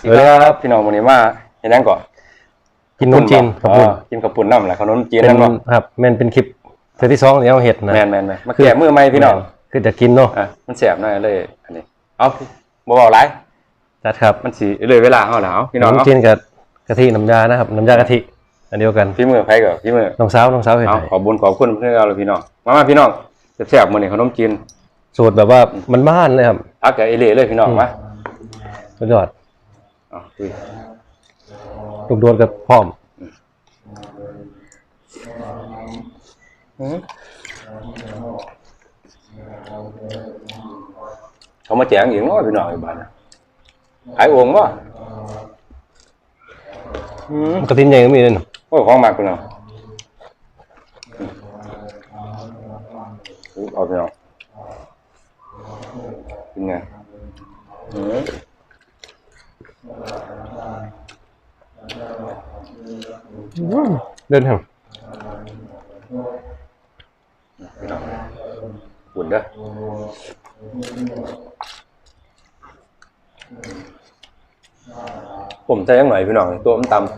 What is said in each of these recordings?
สวัสดีครับพี่น้องวันนี้มาเห็นยังก่อนกินนมจีนกับปุ่นอ๋อกินกับปุ่นน้ำแหละขนมจีนเป็นนั่นเนาะครับแม่นเป็นคลิปเซตที่สองที่เอาเห็ดนะแมนแมนแมนมาแก่มือไหมพี่น้องคือจะกินเนาะอะมันแสบหน่อยเลย อันนี้เอาบ่เบาไรจัดครับมันสีเลยเวลาเขาแล้วพี่น้องนมเอาจีนกับกะทิน้ำยานะครับน้ำยากะทิอันเดียวกันพี่มือไผกับพี่มือน้องสาวน้องสาวเห็ดเอาให้ขอบบุญขอบคุณเพื่อนเราเลยพี่น้องมามาพี่น้องแสบๆมื้อนี้ขนมจีนสูตรแบบว่ามันบ้านเลยครับพักกับเอเล่เลยพี่น้องมาสุดยอด เอาอุ้ยลูกโดนกับพร้อมเขามาแจกอีกเนาะพี่น้องอีกบ้านน่ะขายโอ่งบ่อืมกระทินใหญ่ก็มีเลยนะโอ้ยของมากพี่น้องอืมเอาพี่น้องเป็นไงอืม เดินทางพี่น้องอุ่นเด้อผมใจยังหน่อยพี่น้อง ตัวมันต่ำ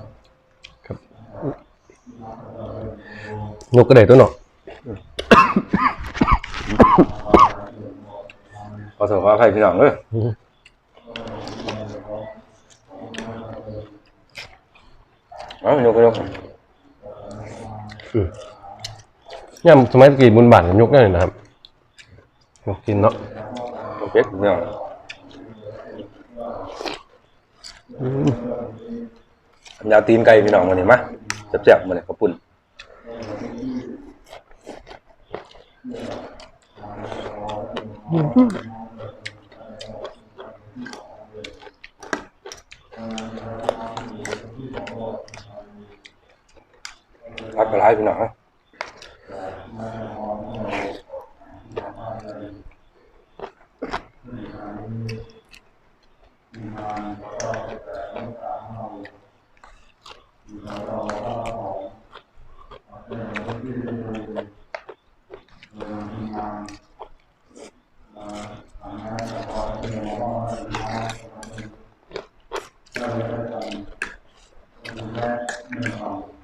ยกกระเดตัวเนาะขอโทษขออภัยพี่น้องเอ้ ยเอายกยกย่ำสมัยตะกี้บุญบานยกได้เลยนะครับยกกินเนาะยกเป็ดพี่น้องยาวตีนไก่พี่น้องมานี่มาเจ็บๆมาเนี่ยขอบปุ่นพั กกระไรพี่น้องนะอืม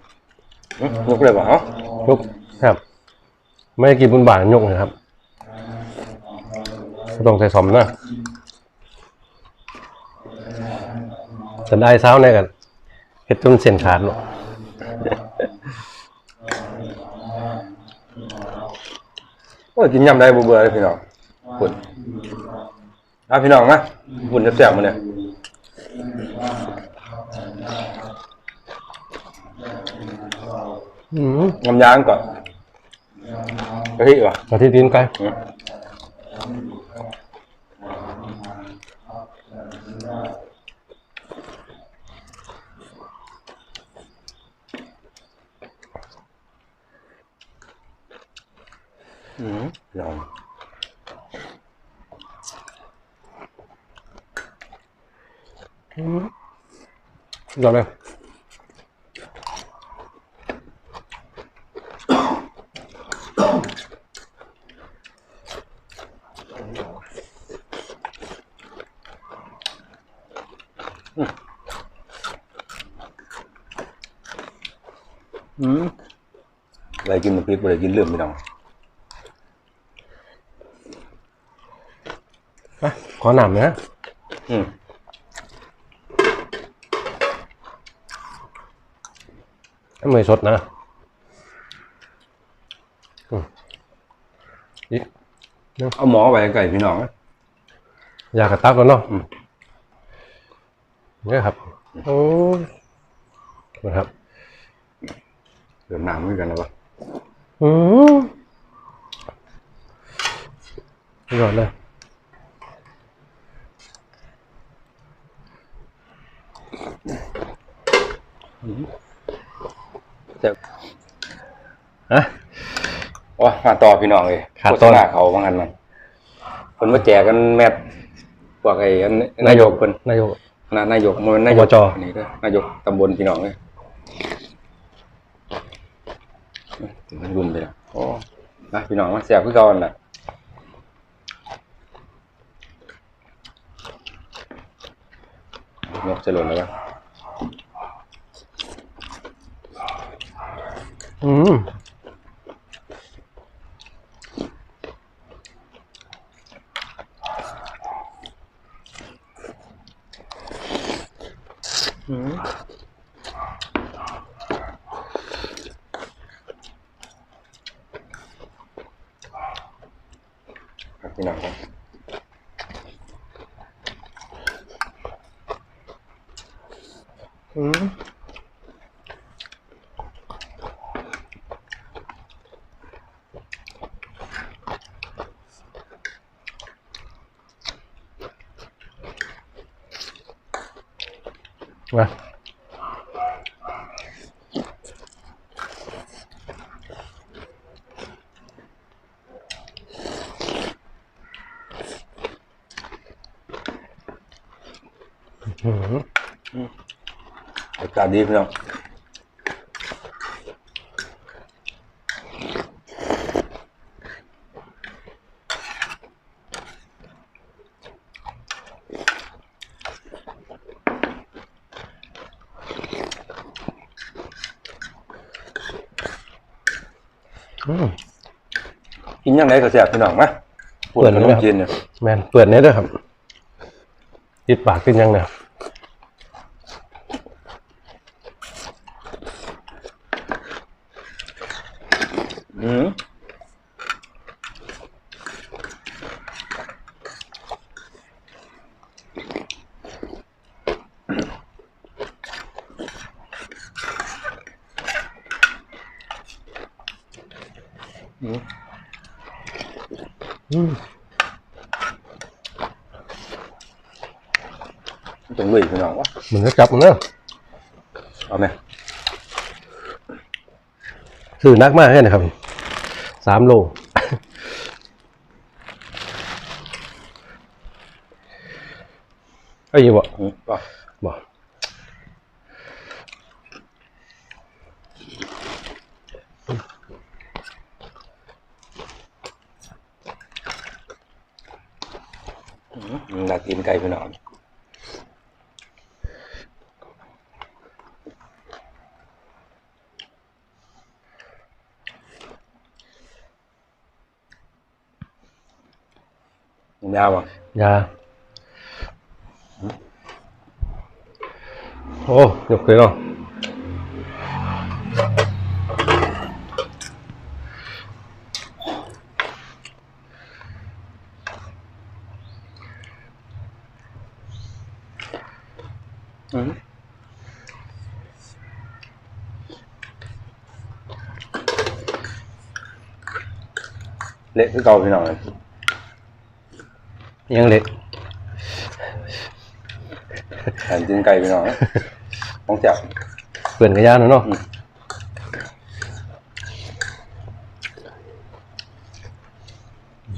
ยกเลยบ่เนาะยกครับ ไม่ได้กินบุญบานยกนะครับก็ต้องใส่สมนะแต่ได้เช้าเนี่ยกันเห็ดจนเส้นขาดเนาะโอ้ยกินยำได้บ่เบื่อเลยพี่น้องปุ่นเอาพี่น้องมาปุ่นแซ่บๆมาเนี่ย อืมน้ำยางก่อนกะทิว่ะกะทิตีนไก่ อืมอืมลอง ยอดเลย อืมอะ ไรกินมันพริกอะไรกินเรื่องพี่น้องอะขอหนำนะอืมไม่สดนะอืมอีกเอาหมอไปไก่พี่น้องนะอยากกระตักแล้วเนาะอืมนี่ครับ โอ้ยนะครับเดือดหนามด้วยกันนะวะ อืมยอดเลยแต่อะโอ้มาต่อพี่น้องเลยขาดโฆตษอนณาเขาบางอันมันคนมาแจกกันแมทพวกไอ้อันนานายยกกคนนายก คณะนายกมันนายกอบจอันนี้ก็นายกตำบลพี่น้องเลยถึง มันรุ่นไปแล้วโอ้นะพี่น้องมาแซ่บคือเก่าอันน่ะยกกจะหล่นแล้วปะอืมครับพี่น้องครับอืม มาอืมอากาศดีพี่น้องกิน ยังไงก็แซ่บพี่น้องไหมปวดขนมจีนเนี่ยแมนเปิดเน็ตด้วยครับติดปากขึ้นยังเนี่ย อืมตรงลุยพี่น้องวะเหมือนจะจับมันเนอะเอาไหมสื่อนักมากเลยนะครับสามโลไอ้ยี่บ่อืมป่ะบ่ อืมอยากกินไก่พี่น้องยาวอะ ยาโอ้ยกเลยเนาะ อืม เละคือเก่าพี่น้องเลยยังเล็กแผ่นกินไก่พี่น้องต้องจับเปื่อนกระยาเนาะอืม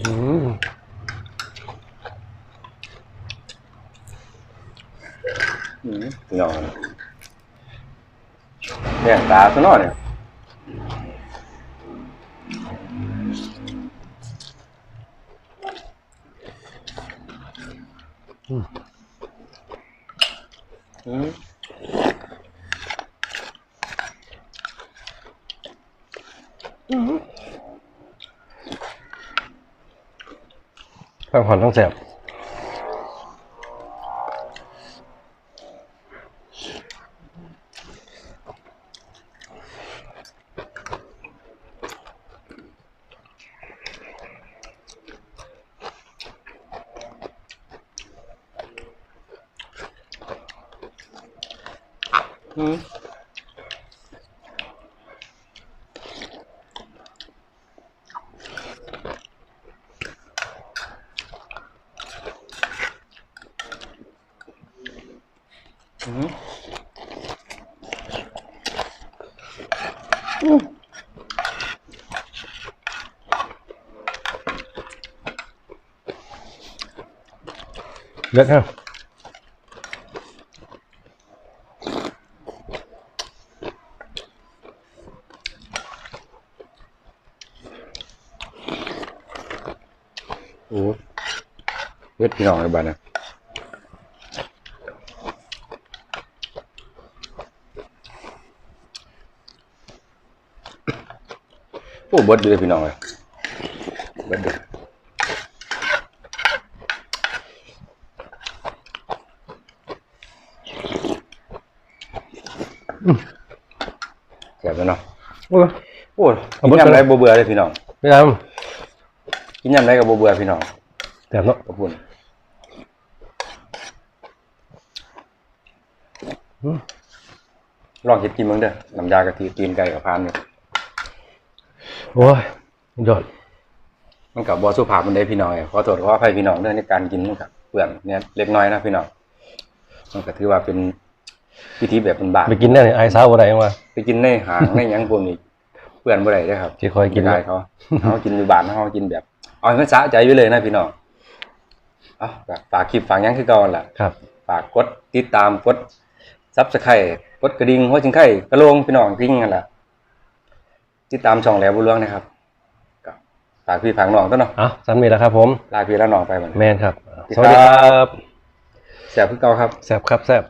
อืมอืมพี่น้องแย่งตาซะหน่อยเนี่ย อืมทั้งหอนต้องแสบ อืมอืม พี่น้องในบ้านนะโอ้บดดีเลยพี่น้องเลยบดดเลยแซ่บแล้วเนาะโอ้โอ้ยกินยำไรบ่เบื่อเลยพี่น้องไม่เอกินยำไรกับบ่เบื่อพี่น้องแซ่บเนาะขอบคุณ ลองคิดกินมึงเด้อน้ำยากะทิตีนไก่กับพานเนี่ยโอ้ยยอดมันกับบอสุภาพมันได้พี่น้องขอโทษขออภัยพี่น้องเรื่องในการกินมันกับเปลือนเนี่ยเล็กน้อยนะพี่น้องมันก็ถือว่าเป็นวิธีแบบเป็นบาไปกินได้ในไอ้สาวอะไรยังวะไปกินในหางในหยังพวกนี้เปื่อนบ่ได้เด้อครับที่คอยกินได้เขาเขากินอยู่บ้านเขากินแบบเอาให้มันสะใจไว้เลยนะพี่น้องเอาก็ฝากคลิปฝากหยังคือเก่าหั่นล่ะครับฝากกดติดตามกด ซับสไครต์กดกระดิ่งหัวจิงไข่กระโลงพี่น้องพิงกันแหละติดตามช่องแหลบุญเรืองนะครับก็ฝากพี่ฝากน้องตัวเนาะเอ้าสันมีแล้วครับผม ลาพี่แล้วน้องไปเหมือนแมนครับสสวัวัสสดีดีคครัรับ แสบคือเก่าครับ แซ่บครับแซ่บ